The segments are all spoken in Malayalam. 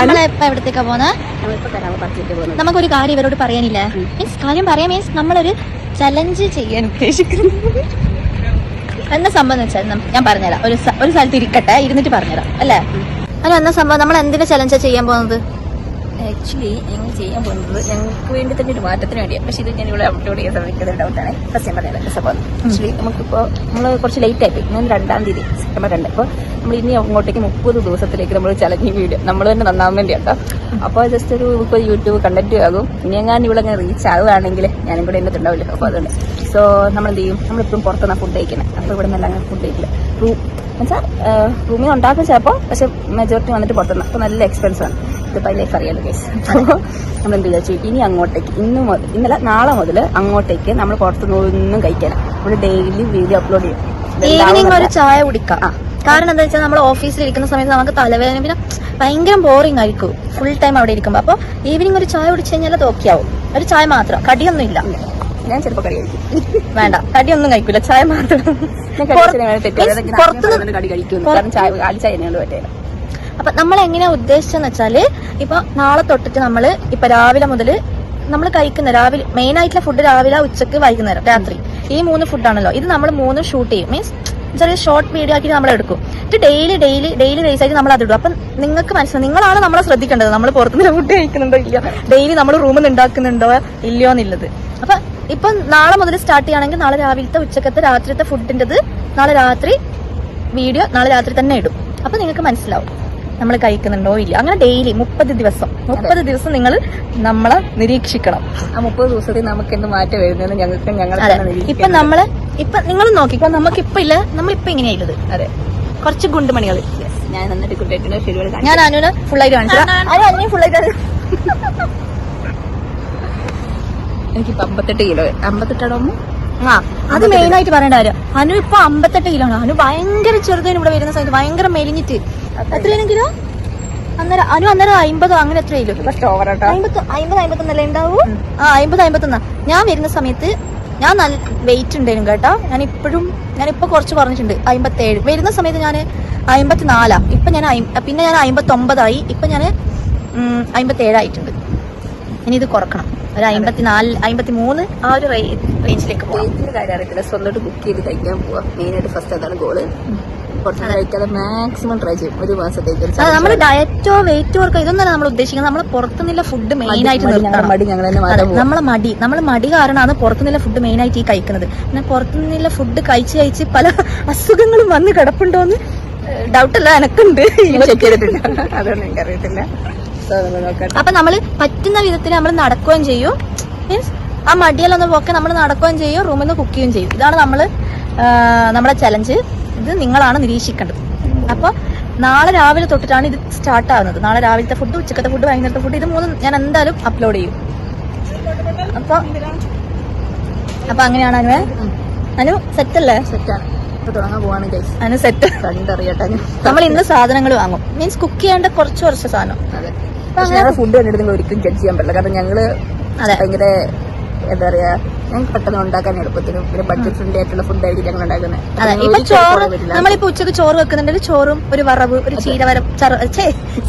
നമ്മളെപ്പോ എവിടത്തേക്കാ പോകുന്നത്. നമുക്കൊരു കാര്യം ഇവരോട് പറയാനില്ല? മീൻസ് കാര്യം പറയാം മീൻസ് നമ്മളൊരു ചലഞ്ച് ചെയ്യാൻ ഉദ്ദേശിക്കുന്നു. എന്ന സംഭവം വെച്ചാൽ ഞാൻ പറഞ്ഞുതരാം. ഒരു ഒരു സ്ഥലത്ത് ഇരിക്കട്ടെ ഇരുന്നിട്ട് പറഞ്ഞുതരാം അല്ലേ? അല്ല എന്ന സംഭവം? നമ്മൾ എന്തിന്റെ ചലഞ്ചാ ചെയ്യാൻ പോകുന്നത്? ആക്ച്വലി ഞങ്ങൾ ചെയ്യാൻ പോകുന്നത് ഞങ്ങൾക്ക് വേണ്ടി തന്നെ ഒരു മാറ്റത്തിന് വേണ്ടിയാണ് പക്ഷെ ഇത് ഞാൻ ഇവിടെ അപ്ലോഡ് ചെയ്യാൻ ശ്രമിക്കുന്ന ഡൗട്ടാണ് സത്യം പറയാനുള്ള സംഭവം. ആക്ച്വലി നമുക്കിപ്പോൾ നമ്മൾ കുറച്ച് ലേറ്റ് ആയിപ്പോയി ഞാൻ രണ്ടാം തീയതി സെപ്റ്റംബർ രണ്ട്. അപ്പോൾ നമ്മൾ ഇനി അങ്ങോട്ടേക്ക് മുപ്പത് ദിവസത്തിലേക്ക് നമ്മൾ ചലഞ്ചിങ് വീഡിയോ. നമ്മൾ തന്നെ നന്നാവാൻ വേണ്ടി കേട്ടോ അപ്പോൾ ജസ്റ്റ് ഒരു ഇപ്പോൾ യൂട്യൂബ് കണ്ടന്റ് ആകും. ഇനി എങ്ങാനും ഇവിടെ അങ്ങനെ റീച്ച് ആവുകയാണെങ്കിൽ ഞാനും കൂടെ എന്റെ ഉണ്ടാവില്ല അപ്പോൾ അതുകൊണ്ട്. സോ നമ്മൾ എന്ത് ചെയ്യും നമ്മളിപ്പം പുറത്തുനിന്ന് ഫുഡ് കഴിക്കുന്നത്. അപ്പോൾ ഇവിടെ നിന്നല്ല അങ്ങനെ ഫുഡ് കഴിക്കില്ല. റൂം എന്നുവെച്ചാൽ റൂമിൽ ഉണ്ടാക്കും ചിലപ്പോൾ പക്ഷെ മെജോറിറ്റി വന്നിട്ട് പുറത്തുനിന്ന്. അപ്പോൾ നല്ല എക്സ്പെൻസ് ആണ് ഇതിപ്പോൾ ലൈഫ് അറിയാലോ കേസ് അപ്പോൾ നമ്മൾ എന്ത് വിചാരിച്ചു? ഇനി അങ്ങോട്ടേക്ക് ഇന്ന് മുതൽ ഇന്നലെ നാളെ മുതൽ അങ്ങോട്ടേക്ക് നമ്മൾ പുറത്തുനിന്നൊന്നും കഴിക്കാൻ നമ്മൾ ഡെയിലി വീഡിയോ അപ്ലോഡ് ചെയ്യും. ഈവനിങ് ഒരു ചായ കുടിക്കാം. കാരണം എന്താ വെച്ചാൽ നമ്മൾ ഓഫീസിൽ ഇരിക്കുന്ന സമയത്ത് നമുക്ക് തലവേദന പിന്നെ ഭയങ്കര ബോറിംഗ് ആയിരിക്കും. ഫുൾ ടൈം അവിടെ ഇരിക്കുമ്പോൾ അപ്പോൾ ഈവനിങ് ഒരു ചായ കുടിച്ചു കഴിഞ്ഞാൽ അത് ഓക്കെ ആവും. ഒരു ചായ മാത്രം. കടിയൊന്നും ഇല്ല. ഞാൻ ചിലപ്പോൾ കഴിക്കും. വേണ്ട. കടിയൊന്നും കഴിക്കില്ല ചായ മാത്രം. പുറത്തുനിന്ന് കടി കഴിക്കും. കാരണം ചായ കാലി ചായ പറ്റില്ല അപ്പൊ നമ്മൾ എങ്ങനെയാ ഉദ്ദേശിച്ചെന്ന് വെച്ചാൽ ഇപ്പൊ നാളെ തൊട്ടിട്ട് നമ്മൾ ഇപ്പൊ രാവിലെ മുതൽ നമ്മൾ കഴിക്കുന്ന രാവിലെ മെയിൻ ആയിട്ടുള്ള ഫുഡ് രാവിലെ ഉച്ചയ്ക്ക് വൈകുന്നേരം രാത്രി. ഈ മൂന്ന് ഫുഡാണല്ലോ ഇത് നമ്മൾ മൂന്നും ഷൂട്ട് ചെയ്യും. മീൻസ് ചെറിയ ഷോർട്ട് വീഡിയോ ആക്കി നമ്മൾ എടുക്കും. ഇത് ഡെയിലി ഡെയിലി ഡെയിലി ബേസ് ആയിട്ട് നമ്മൾ അതിടും അപ്പം നിങ്ങൾക്ക് മനസ്സിലാവും നിങ്ങളാണ് നമ്മളെ ശ്രദ്ധിക്കേണ്ടത്. നമ്മൾ പുറത്തുനിന്ന് ഫുഡ് കഴിക്കുന്നുണ്ടോ ഇല്ല ഡെയിലി നമ്മൾ റൂമിൽ ഉണ്ടാക്കുന്നുണ്ടോ ഇല്ലയോ എന്നുള്ളത്. അപ്പൊ ഇപ്പൊ നാളെ മുതൽ സ്റ്റാർട്ട് ചെയ്യുകയാണെങ്കിൽ നാളെ രാവിലത്തെ ഉച്ചക്കത്തെ രാത്രിത്തെ ഫുഡിന്റെത് നാളെ രാത്രി വീഡിയോ നാളെ രാത്രി തന്നെ ഇടും. അപ്പൊ നിങ്ങൾക്ക് മനസ്സിലാവും. നമ്മൾ കഴിക്കുന്നുണ്ടോ ഇല്ല. അങ്ങനെ ഡെയിലി മുപ്പത് ദിവസം. മുപ്പത് ദിവസം നിങ്ങൾ നമ്മളെ നിരീക്ഷിക്കണം. ആ മുപ്പത് ദിവസത്തിൽ നമുക്ക് എന്ത് മാറ്റം വരുന്നത് ഞങ്ങൾക്ക് ഞങ്ങൾ ഇപ്പൊ നമ്മൾ ഇപ്പൊ നിങ്ങൾ നോക്കിക്കോ നമുക്ക് ഇപ്പൊ ഇല്ല നമ്മൾ ഇപ്പൊ ഇങ്ങനെയുള്ളത് അതെ. കുറച്ച് ഗുണ്ടുമണികൾ. ഞാൻ ഞാൻ അനുവിന് ഫുൾ ആയിട്ട് കാണിച്ചു അനുവിന് ആയിട്ട് എനിക്ക് അമ്പത്തെട്ട് കിലോ. അമ്പത്തെട്ടാണോ ആ അത് മെയിൻ ആയിട്ട് പറയേണ്ട കാര്യം. അനു ഇപ്പൊ അമ്പത്തെട്ട് കിലോ ആണ്. അനു ഭയങ്കര ചെറുതിന് ഇവിടെ വരുന്ന സമയത്ത് ഭയങ്കര മെലിഞ്ഞിട്ട് എത്രയാണ് കിലോ? അന്നേരം അനു അന്നേരം അമ്പതോ അങ്ങനെ എത്ര കിലോ ഫസ്റ്റ് ഓവർ ആട്ടോ. അമ്പത് അമ്പത് അമ്പത്തൊന്നല്ലേ ഉണ്ടാവൂ? ആ അമ്പത് അമ്പത്തൊന്നാ. ഞാൻ വരുന്ന സമയത്ത് ഞാൻ നല്ല വെയിറ്റ് ഉണ്ടായിരുന്നു കേട്ടോ. ഞാൻ ഇപ്പോഴും ഞാൻ ഇപ്പൊ കുറച്ച് പറഞ്ഞിട്ടുണ്ട് അമ്പത്തേഴ്. വരുന്ന സമയത്ത് ഞാൻ അമ്പത്തിനാലാ. ഇപ്പൊ ഞാൻ പിന്നെ ഞാൻ അമ്പത്തൊമ്പതായി. ഇപ്പൊ ഞാൻ അമ്പത്തേഴായിട്ടുണ്ട് ഇനി ഇത് കുറക്കണം. ഒരു അമ്പത്തിനാല് അമ്പത്തി മൂന്ന് ആ ഒരു റേഞ്ചിലേക്ക് പോകാം കാര്യം അറിയത്തില്ല. സ്വന്തമായിട്ട് ബുക്ക് ചെയ്ത് കഴിക്കാൻ പോവാം. മെയിൻ ആയിട്ട് ഫസ്റ്റ് അതാണ് ഗോൾ നമ്മൾ മാക്സിമം ട്രൈ ചെയ്യും. ഒരു മാസത്തേക്ക് നമ്മൾ ഡയറ്റോ വെയിറ്റോ ഒക്കെ ഇതൊന്നല്ല നമ്മൾ ഉദ്ദേശിക്കുന്നത്. നമ്മൾ പുറത്തുനിന്നുള്ള ഫുഡ് മെയിൻ ആയിട്ട് നിർത്തണം. മടി ഞങ്ങൾ നമ്മളെ മടി. നമ്മൾ മടി കാരണമാണ് പുറത്തുനിന്നുള്ള ഫുഡ് മെയിൻ ആയിട്ട് ഈ കഴിക്കുന്നത്. പിന്നെ പുറത്തുനിന്നുള്ള ഫുഡ് കഴിച്ച് കഴിച്ച് പല അസുഖങ്ങളും വന്ന് കിടപ്പുണ്ടോന്ന് ഡൗട്ടല്ല എനക്കുണ്ട്. ചെക്ക് ചെയ്തിട്ടില്ല. അതൊന്നും എനിക്ക് അപ്പൊ നമ്മൾ പറ്റുന്ന വിധത്തിൽ നമ്മൾ നടക്കുകയും ചെയ്യും. മീൻസ് ആ മടിയെല്ലാം ഒന്ന് പോക്കെ നമ്മൾ നടക്കുകയും ചെയ്യും റൂമിൽ നിന്ന് കുക്ക് ചെയ്യുകയും ചെയ്യും. ഇതാണ് നമ്മൾ നമ്മുടെ ചലഞ്ച് ഇത് നിങ്ങളാണ് നിരീക്ഷിക്കേണ്ടത്. അപ്പൊ നാളെ രാവിലെ തൊട്ടിട്ടാണ് ഇത് സ്റ്റാർട്ട് ആവുന്നത്. നാളെ രാവിലത്തെ ഫുഡ് ഉച്ചക്കത്തെ ഫുഡ് വൈകുന്നേരത്തെ ഫുഡ് ഇത് മൂന്നും ഞാൻ എന്തായാലും അപ്ലോഡ് ചെയ്യും. അപ്പൊ അപ്പൊ അങ്ങനെയാണ് അനുവേ അനു സെറ്റ് അല്ലേ? സെറ്റാണ് അനു സെറ്റ് കണ്ടറിയട്ടെ. നമ്മൾ ഇന്ന് സാധനങ്ങൾ വാങ്ങും. മീൻസ് കുക്ക് ചെയ്യേണ്ട കുറച്ച് കുറച്ച് സാധനം. പക്ഷെ ഞങ്ങളുടെ ഫുഡ് കണ്ടിട്ട് നിങ്ങൾ ഒരിക്കലും ജഡ്ജ് ചെയ്യാൻ പറ്റില്ല. കാരണം ഞങ്ങൾ ഭയങ്കര എന്താ പറയാ ഞങ്ങൾക്ക് പെട്ടെന്ന് ഉണ്ടാക്കാൻ എളുപ്പത്തിനും പിന്നെ ബഡ്ജറ്റ് ഫ്രണ്ട്ലി ആയിട്ടുള്ള ഫുഡ് ആയിരിക്കും ഞങ്ങൾ ഉണ്ടാക്കുന്നത്. ചോറ് നമ്മളിപ്പോ ഉച്ചയ്ക്ക് ചോറ് വെക്കുന്നുണ്ടെങ്കിൽ ചോറും ഒരു വറവ് ഒരു ചീരവരം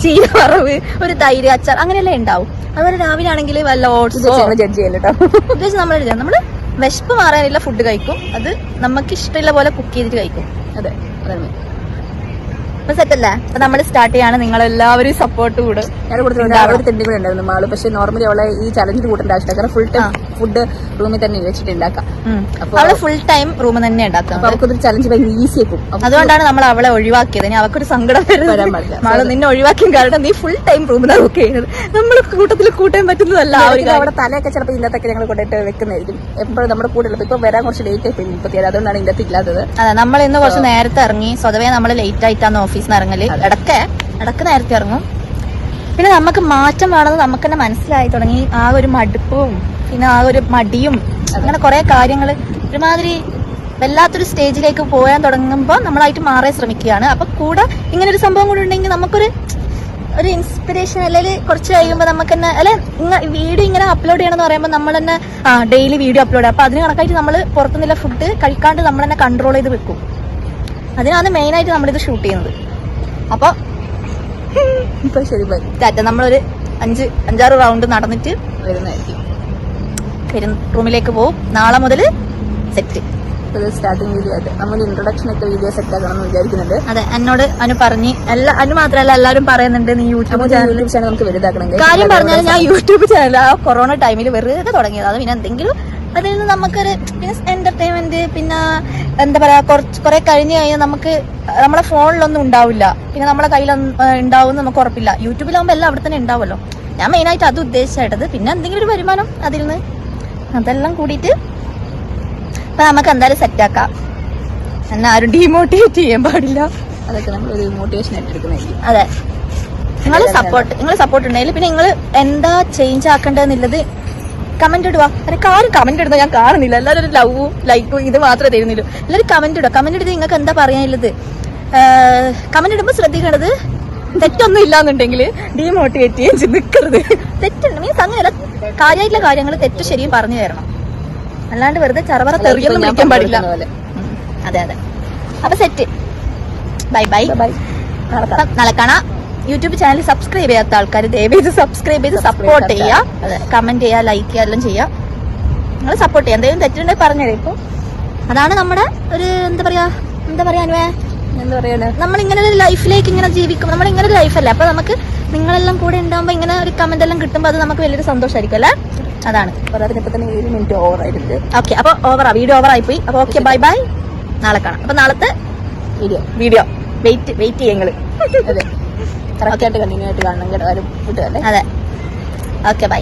ചീര വറവ് ഒരു തൈര് അച്ചാർ അങ്ങനെയല്ലേ ഉണ്ടാവും. അതുപോലെ രാവിലെ ആണെങ്കിൽ വല്ല ഓട്സോ ജഡ്ജ് ചെയ്യല്ലോ നമ്മൾ നമ്മൾ വിശപ്പ് മാറാനുള്ള ഫുഡ് കഴിക്കും. അത് നമുക്ക് ഇഷ്ടമുള്ള പോലെ കുക്ക് ചെയ്തിട്ട് കഴിക്കും. അതെ അതാണ്. അപ്പൊ സെറ്റല്ലേ? അപ്പൊ നമ്മൾ സ്റ്റാർട്ട് ചെയ്യാണ്. നിങ്ങൾ എല്ലാവരും സപ്പോർട്ട് കൂടെ ഞാൻ കൊടുത്തിട്ടുണ്ട് അവിടെ തെണ്ടി കൂടെ ഉണ്ടായിരുന്നു? മാൾ. പക്ഷെ നോർമലി അവളെ ഈ ചലഞ്ചിൽ കൂട്ടേണ്ട ആവശ്യമില്ല. കാരണം ഫുൾ ടൈം ഫുഡ് റൂമിൽ തന്നെ വെച്ചിട്ട് ഉണ്ടാക്കാം. അപ്പൊ അവൾ ഫുൾ ടൈം റൂം തന്നെ അപ്പൊ ഉണ്ടാക്കുന്നത് അവൾക്കൊരു ചലഞ്ച് ഭയങ്കര ഈസി ആക്കും അതുകൊണ്ടാണ് നമ്മൾ അവളെ ഒഴിവാക്കിയത്. ഇനി അവക്കൊരു സങ്കടം വരാൻ പാടില്ല. മാൾ നിന്നെ ഒഴിവാക്കിയും കാരണം നീ ഫുൾ ടൈം റൂമിലാണ് കുക്ക് ചെയ്യുന്നത്. നമ്മൾ കൂട്ടത്തിൽ കൂട്ടാൻ പറ്റുന്നതല്ല അവിടെ തലയൊക്കെ ചിലപ്പോൾ ഇതിനകത്തൊക്കെ ഞങ്ങൾ കൊണ്ടിട്ട് വെക്കുന്നതായിരിക്കും. എപ്പോഴും നമ്മുടെ കൂടെ ഉള്ളത് ഇപ്പൊ വരാൻ കുറച്ച് ലേറ്റ് ആയി അതുകൊണ്ടാണ് ഇന്നത്തെ ഇല്ലാത്തത്. അതെ നമ്മൾ ഇന്ന് കുറച്ച് നേരത്തെ ഇറങ്ങി. സ്വതവേ നമ്മൾ ലേറ്റ് ആയിട്ടാണ് ഓഫീസിൽ നിന്ന് ഇറങ്ങൽ. ഇടയ്ക്ക് ഇടയ്ക്ക് നേരത്തെ ഇറങ്ങും. പിന്നെ നമുക്ക് മാറ്റം വേണമെന്ന് നമുക്ക് തന്നെ മനസ്സിലായി തുടങ്ങി. ആ ഒരു മടുപ്പും പിന്നെ ആ ഒരു മടിയും അങ്ങനെ കുറെ കാര്യങ്ങൾ ഒരുമാതിരി വല്ലാത്തൊരു സ്റ്റേജിലേക്ക് പോകാൻ തുടങ്ങുമ്പോൾ നമ്മളായിട്ട് മാറാൻ ശ്രമിക്കുകയാണ്. അപ്പൊ കൂടെ ഇങ്ങനെ ഒരു സംഭവം കൂടെ ഉണ്ടെങ്കിൽ നമുക്കൊരു ഒരു ഇൻസ്പിറേഷൻ അല്ലെങ്കിൽ കുറച്ച് കഴിയുമ്പോൾ നമുക്ക് തന്നെ അല്ലെ വീഡിയോ ഇങ്ങനെ അപ്ലോഡ് ചെയ്യണമെന്ന് പറയുമ്പോൾ നമ്മൾ തന്നെ ഡെയിലി വീഡിയോ അപ്ലോഡ് ചെയ്യാം. അപ്പൊ അതിന് കണക്കായിട്ട് നമ്മൾ പുറത്തുനിന്നുള്ള ഫുഡ് കഴിക്കാണ്ട് നമ്മൾ തന്നെ കൺട്രോൾ ചെയ്ത് വെക്കും. അതിനാണ് മെയിനായിട്ട് നമ്മളിത് ഷൂട്ട് ചെയ്യുന്നത്. അപ്പൊ ഇപ്പൊ ശരി ബൈ. ടാറ്റ നമ്മളൊരു അഞ്ച് അഞ്ചാറ് റൗണ്ട് നടന്നിട്ട് വരുന്നതായിരിക്കും. വരും റൂമിലേക്ക് പോവും. നാളെ മുതൽ സെറ്റ് ഇത് സ്റ്റാർട്ടിംഗ് വീഡിയോ ആയിട്ട്. നമ്മൾ ഇൻട്രൊഡക്ഷൻ ഒക്കെ വീഡിയോ സെറ്റ് ആക്കണം എന്ന് വിചാരിക്കുന്നുണ്ട്. അതെ എന്നോട് അനു പറഞ്ഞ് എല്ലാ അനു മാത്രമല്ല എല്ലാവരും പറയുന്നുണ്ട് നീ യൂട്യൂബ് ചാനൽ നമുക്ക് വലുതാക്കണം. കാര്യം പറഞ്ഞാൽ ഞാൻ യൂട്യൂബ് ചാനൽ ആ കൊറോണ ടൈമിൽ വെറുതെ തുടങ്ങിയത്. അത് പിന്നെ എന്തെങ്കിലും അതിൽ നിന്ന് നമുക്കൊരു പിന്നെ എന്റർടൈൻമെന്റ് പിന്നെ എന്താ പറയാ കുറച്ച് കുറെ കഴിഞ്ഞ് കഴിഞ്ഞാൽ നമുക്ക് നമ്മളെ ഫോണിലൊന്നും ഉണ്ടാവില്ല. പിന്നെ നമ്മളെ കയ്യിൽ ഉണ്ടാവും നമുക്ക് ഉറപ്പില്ല. യൂട്യൂബിലാകുമ്പോൾ എല്ലാം അവിടെ തന്നെ ഉണ്ടാവുമല്ലോ. ഞാൻ മെയിനായിട്ട് അത് ഉദ്ദേശിച്ചായിട്ടത്. പിന്നെ എന്തെങ്കിലും ഒരു വരുമാനം അതിൽ നിന്ന്. അതെല്ലാം കൂടിയിട്ട് അപ്പൊ നമുക്ക് എന്തായാലും സെറ്റാക്കാം എന്നാ ആരും ഡീമോട്ടിവേറ്റ് ചെയ്യാൻ പാടില്ല. അതൊക്കെ നമ്മൾ ഒരു മോട്ടിവേഷൻ എടുക്കുന്നതായിരിക്കും. അതെ. നിങ്ങൾ സപ്പോർട്ട് നിങ്ങൾ സപ്പോർട്ട് ഉണ്ടെങ്കിൽ പിന്നെ നിങ്ങൾ എന്താ ചേഞ്ച് ആക്കേണ്ടതെന്നുള്ളത് കമന്റ് ഇടുക എനിക്ക് ആരും കമന്റ് ഇടുന്ന ഞാൻ കാണുന്നില്ല. എല്ലാവരും ഒരു ലവും ലൈക്കും ഇത് മാത്രമേ തരുന്നുള്ളൂ. എല്ലാവരും കമന്റ് ഇടുക കമന്റ് ഇടുന്നത് നിങ്ങൾക്ക് എന്താ പറയാനുള്ളത്? കമന്റ് ഇടുമ്പോൾ ശ്രദ്ധിക്കേണ്ടത് തെറ്റൊന്നും ഇല്ലാന്നുണ്ടെങ്കിൽ ഡീമോട്ടിവേറ്റ് ചെയ്യാൻ നിൽക്കരുത് തെറ്റുണ്ട്. മീൻസ് അങ്ങനെ കാര്യമായിട്ടുള്ള കാര്യങ്ങൾ തെറ്റ് ശരിയും പറഞ്ഞു തരണം. അല്ലാണ്ട് വെറുതെ ചറവറ തെറിയൊന്നും വിളിക്കാൻ പാടില്ല. അതെ അതെ. അപ്പൊ സെറ്റ് ബൈ ബൈ ബൈ നടക്കണ നാളെ കാണാം. യൂട്യൂബ് ചാനൽ സബ്സ്ക്രൈബ് ചെയ്യാത്ത ആൾക്കാർ ദയവേത് സബ്സ്ക്രൈബ് ചെയ്ത് സപ്പോർട്ട് ചെയ്യുക അതെ. കമന്റ് ചെയ്യുക ലൈക്ക് ചെയ്യുക എല്ലാം ചെയ്യുക നിങ്ങൾ സപ്പോർട്ട് ചെയ്യുക എന്തെങ്കിലും തെറ്റുണ്ടെങ്കിൽ പറഞ്ഞുതരാം ഇപ്പൊ. അതാണ് നമ്മുടെ ഒരു എന്താ പറയാ എന്താ പറയാ അനുവേ? എന്താ പറയാ നമ്മൾ ഇങ്ങനെ ഒരു ലൈഫിലേക്ക് ഇങ്ങനെ ജീവിക്കും നമ്മൾ ഇങ്ങനെ ഒരു ലൈഫല്ലേ അപ്പൊ നമുക്ക് നിങ്ങളെല്ലാം കൂടെ ഉണ്ടാകുമ്പോൾ ഇങ്ങനെ ഒരു കമന്റ് എല്ലാം കിട്ടുമ്പോൾ അത് നമുക്ക് വലിയൊരു സന്തോഷമായിരിക്കും അല്ലേ? അതാണ്. മിനിറ്റ് ഓവർ ഓക്കെ അപ്പൊ ഓവറാ വീഡിയോ ഓവർ ആയി പോയി അപ്പൊ ഓക്കെ ബൈ ബൈ നാളെ കാണാം. അപ്പൊ നാളത്തെ വീഡിയോ വീഡിയോ വെയിറ്റ് വെയിറ്റ് ചെയ്യങ്ങൾ. അതെ. കറക്റ്റ് ആയിട്ട് കണ്ടിന്യൂ ആയിട്ട് കാണണം കേട്ടോ ഒരു കൂട്ടുകാരെ അതെ. Okay bye